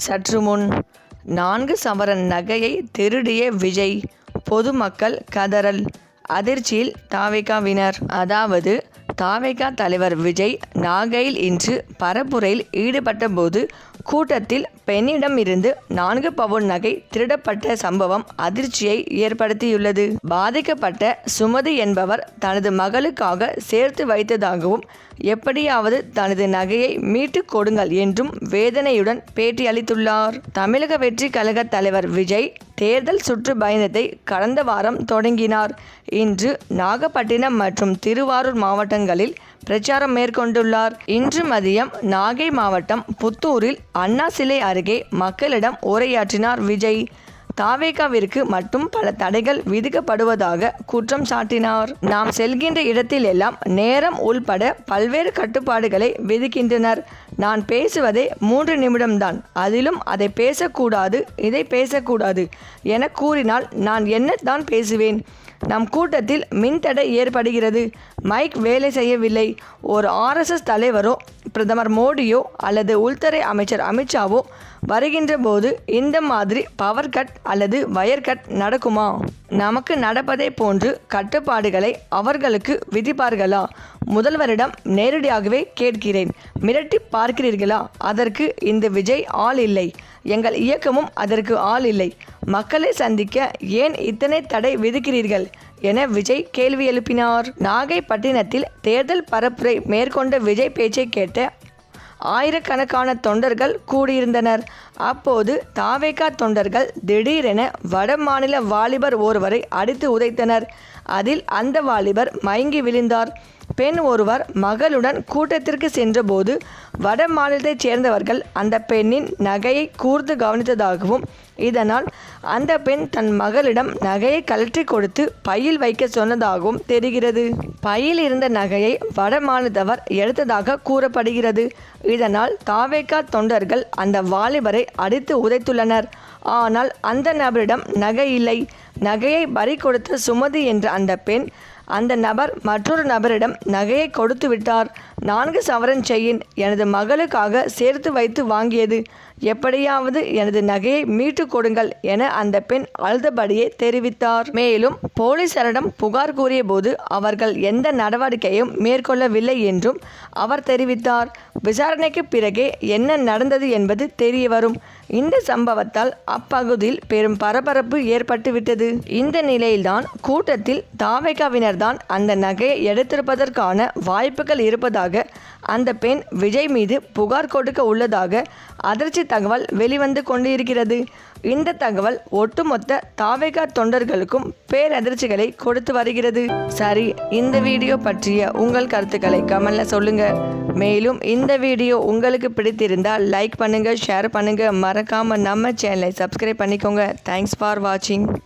சற்று முன் நான்கு சவரன் நகையை திருடிய விஜய் பொதுமக்கள் கதறல் அதிர்ச்சியில் தாவேகாவினர். அதாவது தாவேகா தலைவர் விஜய் நாகையில் இன்று பரப்புரையில் ஈடுபட்ட போது கூட்டத்தில் பெண்ணிடம் இருந்து நான்கு பவுன் நகை திருடப்பட்ட சம்பவம் அதிர்ச்சியை ஏற்படுத்தியுள்ளது. பாதிக்கப்பட்ட சுமதி என்பவர் தனது மகளுக்காக சேர்த்து வைத்ததாகவும் எப்படியாவது தனது நகையை மீட்டுக் கொடுங்கள் என்றும் வேதனையுடன் பேட்டியளித்துள்ளார் தமிழக வெற்றி கழக தலைவர் விஜய் தேர்தல் சுற்று பயணத்தை கடந்த வாரம் தொடங்கினார். இன்று நாகப்பட்டினம் மற்றும் திருவாரூர் மாவட்டங்களில் பிரச்சாரம் மேற்கொண்டுள்ளார். இன்று மதியம் நாகை மாவட்டம் புத்தூரில் அண்ணா சிலை அருகே மக்களிடம் உரையாற்றினார் விஜய். தாவேகாவிற்கு மட்டும் பல தடைகள் விதிக்கப்படுவதாக குற்றம் சாட்டினார். நாம் செல்கின்ற இடத்தில் எல்லாம் நேரம் உள்பட பல்வேறு கட்டுப்பாடுகளை விதிக்கின்றனர். நான் பேசுவதே மூன்று நிமிடம்தான். அதிலும் அதை பேசக்கூடாது இதை பேசக்கூடாது என கூறினால் நான் என்ன தான் பேசுவேன்? நம் கூட்டத்தில் மின்தடை ஏற்படுகிறது. மைக் வேலை செய்யவில்லை. ஒரு ஆர்எஸ்எஸ் தலைவரோ பிரதமர் மோடியோ அல்லது உள்துறை அமைச்சர் அமித்ஷாவோ வருகின்ற போது இந்த மாதிரி பவர் கட் அல்லது வயர் கட் நடக்குமா? நமக்கு நடப்பதை போன்று கட்டுப்பாடுகளை அவர்களுக்கு விதிப்பார்களா? முதல்வரிடம் நேரடியாகவே கேட்கிறேன். மிரட்டி பார்க்கிறீர்களா? அதற்கு இந்த விஜய் ஆள் இல்லை. எங்கள் இயக்கமும் அதற்கு ஆள் இல்லை. மக்களை சந்திக்க ஏன் இத்தனை தடை விதிக்கிறீர்கள்? என விஜய் கேள்வி எழுப்பினார். நாகைப்பட்டினத்தில் தேர்தல் பரப்புரை மேற்கொண்ட விஜய் பேச்சை கேட்ட ஆயிரக்கணக்கான தொண்டர்கள் கூடியிருந்தனர். அப்போது தாவேகா தொண்டர்கள் திடீரென வட மாநில வாலிபர் ஒருவரை அடித்து உதைத்தனர். அதில் அந்த வாலிபர் மயங்கி விழுந்தார். பெண் ஒருவர் மகளுடன் கூட்டத்திற்கு சென்றபோது வட மாநிலத்தைச் சேர்ந்தவர்கள் அந்த பெண்ணின் நகையை கூர்ந்து கவனித்ததாகவும் இதனால் அந்த பெண் தன் மகளிடம் நகையை கழற்றி கொடுத்து பையில் வைக்க சொன்னதாகவும் தெரிகிறது. பையில் இருந்த நகையை வட மாநிலத்தவர் எடுத்ததாக கூறப்படுகிறது. இதனால் தாவேக்கா தொண்டர்கள் அந்த வாலிபரை அடித்து உதைத்துள்ளனர். ஆனால் அந்த நபரிடம் நகை இல்லை. நகையை பறி கொடுத்த சுமதி என்ற அந்த பெண் அந்த நபர் மற்றொரு நபரிடம் நகையை கொடுத்து விட்டார். நான்கு சவரன் செயின் எனது மகளுக்காக சேர்த்து வைத்து வாங்கியது. எப்படியாவது எனது நகையை மீட்டு கொடுங்கள் என அந்த பெண் அழுதபடியே தெரிவித்தார். மேலும் போலீசாரிடம் புகார் கூறிய போது அவர்கள் எந்த நடவடிக்கையும் மேற்கொள்ளவில்லை என்றும் அவர் தெரிவித்தார். விசாரணைக்கு பிறகே என்ன நடந்தது என்பது தெரிய வரும் இந்த சம்பவத்தால் அப்பகுதியில் பெரும் பரபரப்பு ஏற்பட்டுவிட்டது இந்த நிலையில்தான் கூட்டத்தில் தாவைக்காவினர்தான் அந்த நகையை எடுத்திருப்பதற்கான வாய்ப்புகள் இருப்பதாக அந்த பெண் விஜய் மீது புகார் கொடுக்க உள்ளதாக அதிர்ச்சி தகவல் வெளிவந்து கொண்டிருக்கிறது. இந்த தகவல் ஒட்டுமொத்த தாவேகா தொண்டர்களுக்கும் பேரதிர்ச்சிகளை கொடுத்து வருகிறது. சரி இந்த வீடியோ பற்றிய உங்கள் கருத்துக்களை கமெண்ட்ல சொல்லுங்க. மேலும் இந்த வீடியோ உங்களுக்கு பிடித்திருந்தால் லைக் பண்ணுங்க ஷேர் பண்ணுங்க. மறக்காம நம்ம சேனலை சப்ஸ்கிரைப் பண்ணிக்கோங்க. தேங்க்ஸ் ஃபார் வாட்சிங்